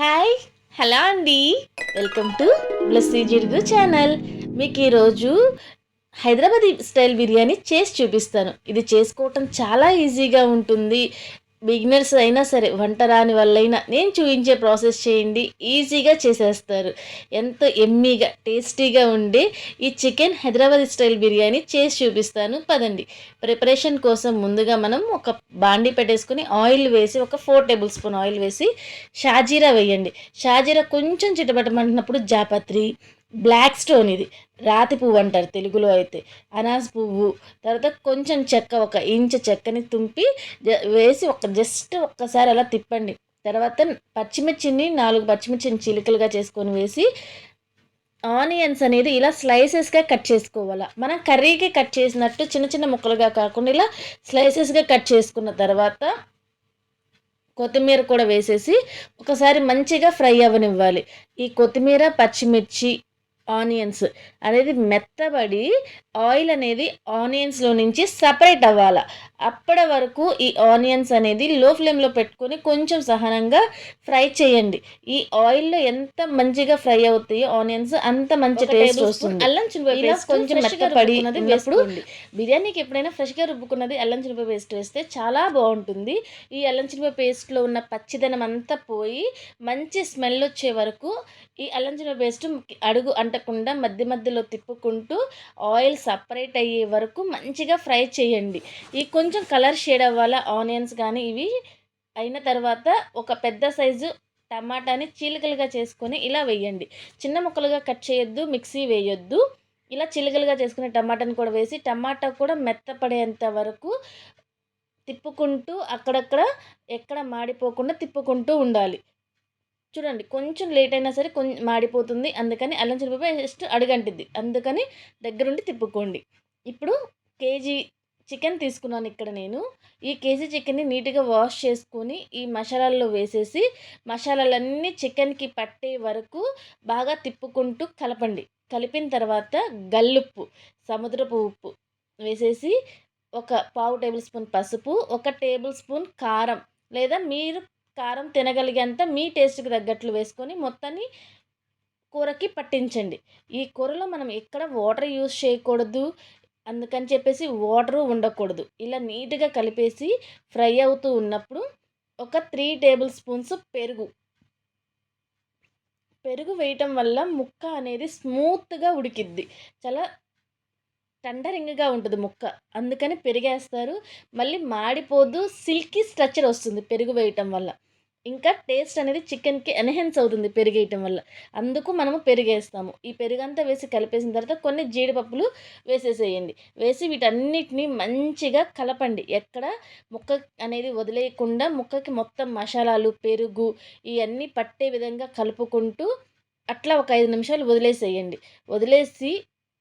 Hi hello అండి. Welcome to Blessy Jidugu channel మీకు ఈరోజు హైదరాబాద్ స్టైల్ బిర్యానీ చేసి చూపిస్తాను. ఇది చేసుకోవటం చాలా ఈజీగా ఉంటుంది. బిగినర్స్ అయినా సరే వంట రాని వాళ్ళైనా నేను చూపించే ప్రాసెస్ చేయండి ఈజీగా చేసేస్తారు. ఎంతో ఎమ్మీగా టేస్టీగా ఉండే ఈ చికెన్ హైదరాబాద్ స్టైల్ బిర్యానీ చేసి చూపిస్తాను. పదండి. ప్రిపరేషన్ కోసం ముందుగా మనం ఒక బాండి పెట్టేసుకుని ఆయిల్ వేసి ఒక ఫోర్ టేబుల్ స్పూన్ ఆయిల్ వేసి షాజీరా వేయండి. షాజీరా కొంచెం చిటపటమంటున్నప్పుడు జాపత్రి బ్లాక్ స్టోన్ ఇది. రాతి పువ్వు అంటారు తెలుగులో అయితే. అనాస్ పువ్వు. తర్వాత కొంచెం చెక్క ఒక ఇంచు చెక్కని తుంపి వేసి ఒక జస్ట్ ఒక్కసారి అలా తిప్పండి. తర్వాత పచ్చిమిర్చిని నాలుగు పచ్చిమిర్చిని చిలుకలుగా చేసుకొని వేసి ఆనియన్స్ అనేది ఇలా స్లైసెస్గా కట్ చేసుకోవాలి. మనం కర్రీకి కట్ చేసినట్టు చిన్న చిన్న ముక్కలుగా కాకుండా ఇలా స్లైసెస్గా కట్ చేసుకున్న తర్వాత కొత్తిమీర కూడా వేసేసి ఒకసారి మంచిగా ఫ్రై అవ్వనివ్వాలి. ఈ కొత్తిమీర పచ్చిమిర్చి ఆనియన్స్ అనేది మెత్తబడి ఆయిల్ అనేది ఆనియన్స్లో నుంచి సపరేట్ అవ్వాలి. అప్పటి వరకు ఈ ఆనియన్స్ అనేది లో ఫ్లేమ్లో పెట్టుకొని కొంచెం సహనంగా ఫ్రై చేయండి. ఈ ఆయిల్లో ఎంత మంచిగా ఫ్రై అవుతాయో ఆనియన్స్ అంత మంచి టేస్ట్ వస్తుంది. అల్లం పేస్ట్ కొంచెం మెత్తపడి వేసుకోండి. బిర్యానీకి ఎప్పుడైనా ఫ్రెష్గా రుబ్బుకున్నది అల్లం చిన్నపాయ పేస్ట్ వేస్తే చాలా బాగుంటుంది. ఈ అల్లం చిన్నపాయ పేస్ట్లో ఉన్న పచ్చిదనం అంతా పోయి మంచి స్మెల్ వచ్చే వరకు ఈ అల్లం చిన్నపాయ పేస్ట్ అడుగు అంటకుండా మధ్య మధ్యలో తిప్పుకుంటూ ఆయిల్ సపరేట్ అయ్యే వరకు మంచిగా ఫ్రై చేయండి. ఈ కొంచెం కొంచెం కలర్ షేడ్ అవ్వాలి? ఆనియన్స్ కానీ ఇవి అయిన తర్వాత ఒక పెద్ద సైజు టమాటాని చీలికలుగా చేసుకొని ఇలా వేయండి. చిన్న ముక్కలుగా కట్ చేయొద్దు మిక్సీ వేయొద్దు. ఇలా చిలుకలుగా చేసుకునే టమాటాని కూడా వేసి టమాటా కూడా మెత్తపడేంత వరకు తిప్పుకుంటూ అక్కడక్కడ ఎక్కడ మాడిపోకుండా తిప్పుకుంటూ ఉండాలి. చూడండి కొంచెం లేట్ అయినా సరే కొంచెం మాడిపోతుంది. అందుకని అల్లం చిన్నపాయ జస్ట్ అడుగంటిద్ది. అందుకని దగ్గరుండి తిప్పుకోండి. ఇప్పుడు కేజీ చికెన్ తీసుకున్నాను ఇక్కడ నేను. ఈ కేజీ చికెన్ని నీట్గా వాష్ చేసుకొని ఈ మసాలాల్లో వేసేసి మసాలాలన్నీ చికెన్కి పట్టే వరకు బాగా తిప్పుకుంటూ కలపండి. కలిపిన తర్వాత గల్లుప్పు సముద్రపు ఉప్పు వేసేసి ఒక పావు టేబుల్ స్పూన్ పసుపు ఒక టేబుల్ స్పూన్ కారం లేదా మీరు కారం తినగలిగేంత మీ టేస్ట్కి తగ్గట్లు వేసుకొని మొత్తాన్ని కూరకి పట్టించండి. ఈ కూరలో మనం ఎక్కడ వాటర్ యూస్ చేయకూడదు అందుకని చెప్పేసి వాటరు ఉండకూడదు. ఇలా నీట్గా కలిపేసి ఫ్రై అవుతూ ఉన్నప్పుడు ఒక త్రీ టేబుల్ స్పూన్స్ పెరుగు. పెరుగు వేయటం వల్ల ముక్క అనేది స్మూత్గా ఉడికిద్ది. చాలా టండరింగ్గా ఉంటుంది ముక్క. అందుకని పెరిగేస్తారు. మళ్ళీ మాడిపోదు సిల్కీ స్ట్రక్చర్ వస్తుంది పెరుగు వేయటం వల్ల. ఇంకా టేస్ట్ అనేది చికెన్కి ఎన్హెన్స్ అవుతుంది పెరిగేయటం వల్ల. అందుకు మనము పెరిగేస్తాము. ఈ పెరుగంతా వేసి కలిపేసిన తర్వాత కొన్ని జీడిపప్పులు వేసేసేయండి. వేసి వీటన్నిటిని మంచిగా కలపండి. ఎక్కడ ముక్క అనేది వదిలేయకుండా ముక్కకి మొత్తం మసాలాలు పెరుగు ఇవన్నీ పట్టే విధంగా కలుపుకుంటూ అట్లా ఒక ఐదు నిమిషాలు వదిలేసేయండి. వదిలేసి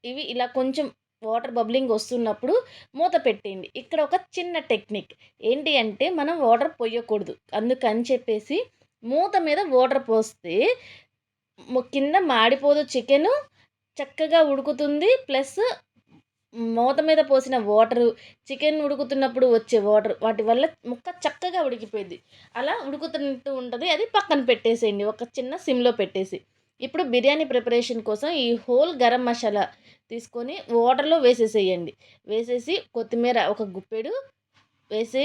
ఇవి ఇలా కొంచెం వాటర్ బబ్లింగ్ వస్తున్నప్పుడు మూత పెట్టేయండి. ఇక్కడ ఒక చిన్న టెక్నిక్. ఏంటి అంటే మనం వాటర్ పోయకూడదు. అందుకని చెప్పేసి మూత మీద వాటర్ పోస్తే కింద మాడిపోదు చికెన్ చక్కగా ఉడుకుతుంది. ప్లస్ మూత మీద పోసిన వాటరు చికెన్ ఉడుకుతున్నప్పుడు వచ్చే వాటర్ వాటి వల్ల ముక్క చక్కగా ఉడికిపోయింది. అలా ఉడుకుతున్నట్టు ఉంటుంది. అది పక్కన పెట్టేసేయండి. ఒక చిన్న సిమ్లో పెట్టేసి. ఇప్పుడు బిర్యానీ ప్రిపరేషన్ కోసం ఈ హోల్ గరం మసాలా తీసుకొని వాటర్లో వేసేసేయండి. వేసేసి కొత్తిమీర ఒక గుప్పెడు వేసి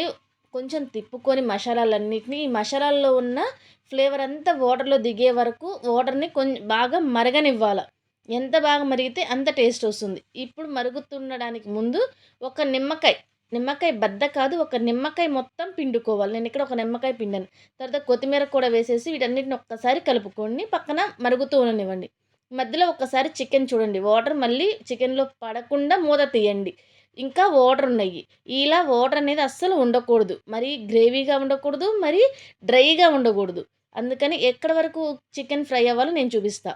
కొంచెం తిప్పుకొని మసాలాలన్నిటిని ఈ మసాలాల్లో ఉన్న ఫ్లేవర్ అంతా వాటర్లో దిగే వరకు వాటర్ని కొంచెం బాగా మరగనివ్వాలి. ఎంత బాగా మరిగితే అంత టేస్ట్ వస్తుంది. ఇప్పుడు మరుగుతుండడానికి ముందు ఒక నిమ్మకాయ నిమ్మకాయ బద్ద కాదు ఒక నిమ్మకాయ మొత్తం పిండుకోవాలి. నేను ఇక్కడ ఒక నిమ్మకాయ పిండాను. తర్వాత కొత్తిమీర కూడా వేసేసి వీటన్నిటిని ఒక్కసారి కలుపుకొని పక్కన మరుగుతూ ఉండనివ్వండి. మధ్యలో ఒక్కసారి చికెన్ చూడండి. వాటర్ మళ్ళీ చికెన్లో పడకుండా మూత తీయండి. ఇంకా వాటర్ ఉన్నాయి. ఇలా వాటర్ అనేది అస్సలు ఉండకూడదు. మరి గ్రేవీగా ఉండకూడదు మరి డ్రైగా ఉండకూడదు. అందుకని ఎక్కడ వరకు చికెన్ ఫ్రై అవ్వాలో నేను చూపిస్తా.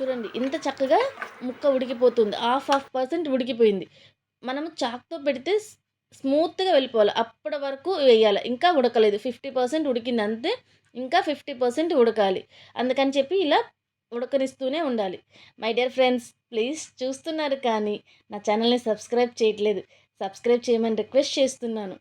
చూడండి ఇంత చక్కగా ముక్క ఉడికిపోతుంది. హాఫ్ హాఫ్ పర్సెంట్ ఉడికిపోయింది. మనం చాక్తో పెడితే స్మూత్గా వెళ్ళిపోవాలి. అప్పటి వరకు వేయాలి. ఇంకా ఉడకలేదు. ఫిఫ్టీ పర్సెంట్ ఉడికింది అంతే ఇంకా ఫిఫ్టీ పర్సెంట్ ఉడకాలి. అందుకని చెప్పి ఇలా ఉడకనిస్తూనే ఉండాలి. మై డియర్ ఫ్రెండ్స్ ప్లీజ్ చూస్తున్నారు కానీ నా ఛానల్ని సబ్స్క్రైబ్ చేయట్లేదు. సబ్స్క్రైబ్ చేయమని రిక్వెస్ట్ చేస్తున్నాను.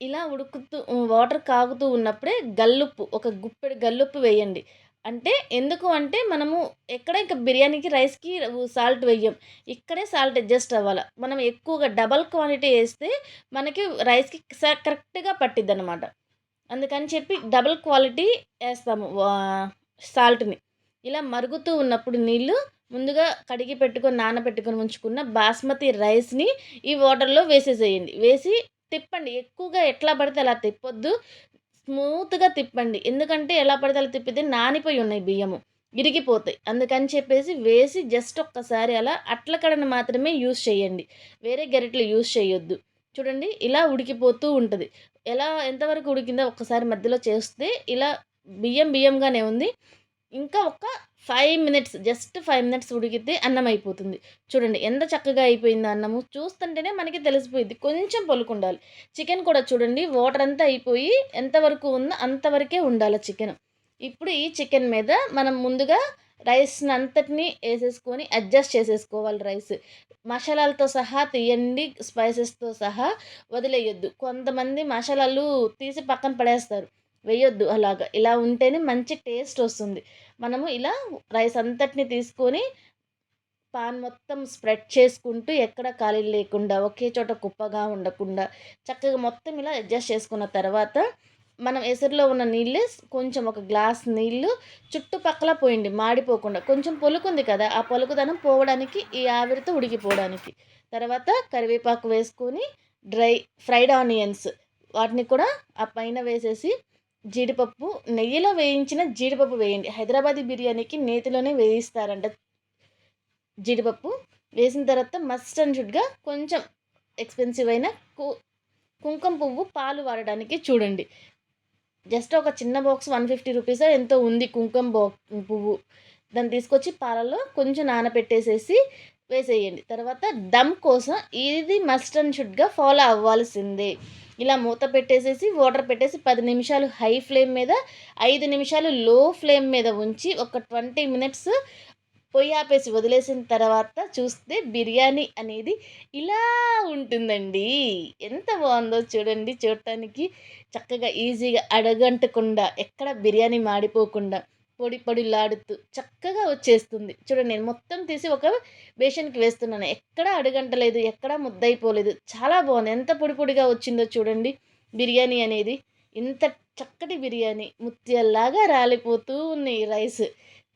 ఇలా ఉడుకుతూ వాటర్ కాగుతూ ఉన్నప్పుడే గల్లుప్పు ఒక గుప్పెడు గల్లుప్పు వేయండి. అంటే ఎందుకు అంటే మనము ఎక్కడ ఇంకా బిర్యానీకి రైస్కి సాల్ట్ వేయం ఇక్కడే సాల్ట్ అడ్జస్ట్ అవ్వాలి. మనం ఎక్కువగా డబల్ క్వాంటిటీ వేస్తే మనకి రైస్కి కరెక్ట్గా పట్టిద్ది అనమాట అందుకని చెప్పి డబల్ క్వాలిటీ వేస్తాము సాల్ట్ని. ఇలా మరుగుతూ ఉన్నప్పుడు నీళ్ళు ముందుగా కడిగి పెట్టుకొని నానబెట్టుకొని ఉంచుకున్న బాస్మతి రైస్ని ఈ వాటర్లో వేసేసేయండి. వేసి తిప్పండి. ఎక్కువగా ఎట్లా పడితే అలా తిప్పొద్దు. స్మూత్గా తిప్పండి. ఎందుకంటే ఎలా పడితే అలా తిప్పితే నానిపోయి ఉన్నాయి బియ్యము. ఇరిగిపోతాయి. అందుకని చెప్పేసి వేసి జస్ట్ ఒక్కసారి అలా అట్ల కడను మాత్రమే యూస్ చేయండి. వేరే గరిటెలు యూస్ చేయొద్దు. చూడండి ఇలా ఉడికిపోతూ ఉంటుంది. ఎలా ఎంతవరకు ఉడికిందో ఒక్కసారి మధ్యలో చేస్తే ఇలా బియ్యం బియ్యంగానే ఉంది. ఇంకా ఒక five minutes just five minutes ఉడికితే అన్నం అయిపోతుంది. చూడండి ఎంత చక్కగా అయిపోయింది అన్నము. చూస్తుంటేనే మనకి తెలిసిపోయింది. కొంచెం పొలుకుండాలి చికెన్ కూడా చూడండి వాటర్ అంతా అయిపోయి ఎంతవరకు ఉందో అంతవరకే ఉండాలి చికెన్. ఇప్పుడు ఈ చికెన్ మీద మనం ముందుగా రైస్ని అంతటిని వేసేసుకొని అడ్జస్ట్ చేసేసుకోవాలి రైస్. మసాలాలతో సహా తీయండి స్పైసెస్తో సహా వదిలేయొద్దు. కొంతమంది మసాలాలు తీసి పక్కన పడేస్తారు. వేయొద్దు అలాగా. ఇలా ఉంటేనే మంచి టేస్ట్ వస్తుంది. మనము ఇలా రైస్ అంతటిని తీసుకొని పాన్ మొత్తం స్ప్రెడ్ చేసుకుంటూ ఎక్కడ ఖాళీ లేకుండా ఒకే చోట కుప్పగా ఉండకుండా చక్కగా మొత్తం ఇలా అడ్జస్ట్ చేసుకున్న తర్వాత మనం ఎసరులో ఉన్న నీళ్ళు కొంచెం ఒక గ్లాస్ నీళ్ళు చుట్టుపక్కల పోయింది మాడిపోకుండా. కొంచెం పొలుకుంది కదా ఆ పొలుకుదనం పోవడానికి ఈ ఆవిరితో ఉడికిపోవడానికి. తర్వాత కరివేపాకు వేసుకొని డ్రై ఫ్రైడ్ ఆనియన్స్ వాటిని కూడా ఆ పైన వేసేసి జీడిపప్పు నెయ్యిలో వేయించిన జీడిపప్పు వేయండి. హైదరాబాదీ బిర్యానీకి నేతిలోనే వేయిస్తారంట జీడిపప్పు. వేసిన తర్వాత మస్ట్ అండ్ షుడ్గా కొంచెం ఎక్స్పెన్సివ్ అయిన కు కుంకుమ పువ్వు పాలు వాడడానికి చూడండి. జస్ట్ ఒక చిన్న బాక్స్ వన్ ఫిఫ్టీ రూపీస్ ఎంతో ఉంది కుంకుమ బాక్ పువ్వు. దాన్ని తీసుకొచ్చి పాలలో కొంచెం నానబెట్టేసేసి వేసేయండి. తర్వాత దమ్ కోసం ఇది మస్ట్ అండ్ షుడ్గా ఫాలో అవ్వాల్సిందే. ఇలా మూత పెట్టేసేసి వాటర్ పెట్టేసి పది నిమిషాలు హై ఫ్లేమ్ మీద ఐదు నిమిషాలు లో ఫ్లేమ్ మీద ఉంచి ఒక ట్వంటీ మినిట్స్ పొయ్యి ఆపేసి వదిలేసిన తర్వాత చూస్తే బిర్యానీ అనేది ఇలా ఉంటుందండి. ఎంత బాగుందో చూడండి చూడటానికి. చక్కగా ఈజీగా అడగంటకుండా ఎక్కడ బిర్యానీ మాడిపోకుండా. పొడి పొడిలాడుతూ చక్కగా వచ్చేస్తుంది. చూడండి నేను మొత్తం తీసి ఒక బేషన్కి వేస్తున్నాను. ఎక్కడ అడగంటలేదు ఎక్కడ ముద్దయిపోలేదు. చాలా బాగుంది. ఎంత పొడి పొడిగా వచ్చిందో చూడండి. బిర్యానీ అనేది ఇంత చక్కటి బిర్యానీ ముత్యాల్లాగా రాలిపోతూ ఉంది రైస్.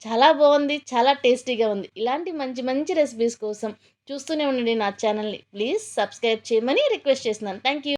చాలా బాగుంది చాలా టేస్టీగా ఉంది. ఇలాంటి మంచి మంచి రెసిపీస్ కోసం చూస్తూనే ఉండండి నా ఛానల్ని. ప్లీజ్ సబ్స్క్రైబ్ చేయమని రిక్వెస్ట్ చేస్తున్నాను. Thank you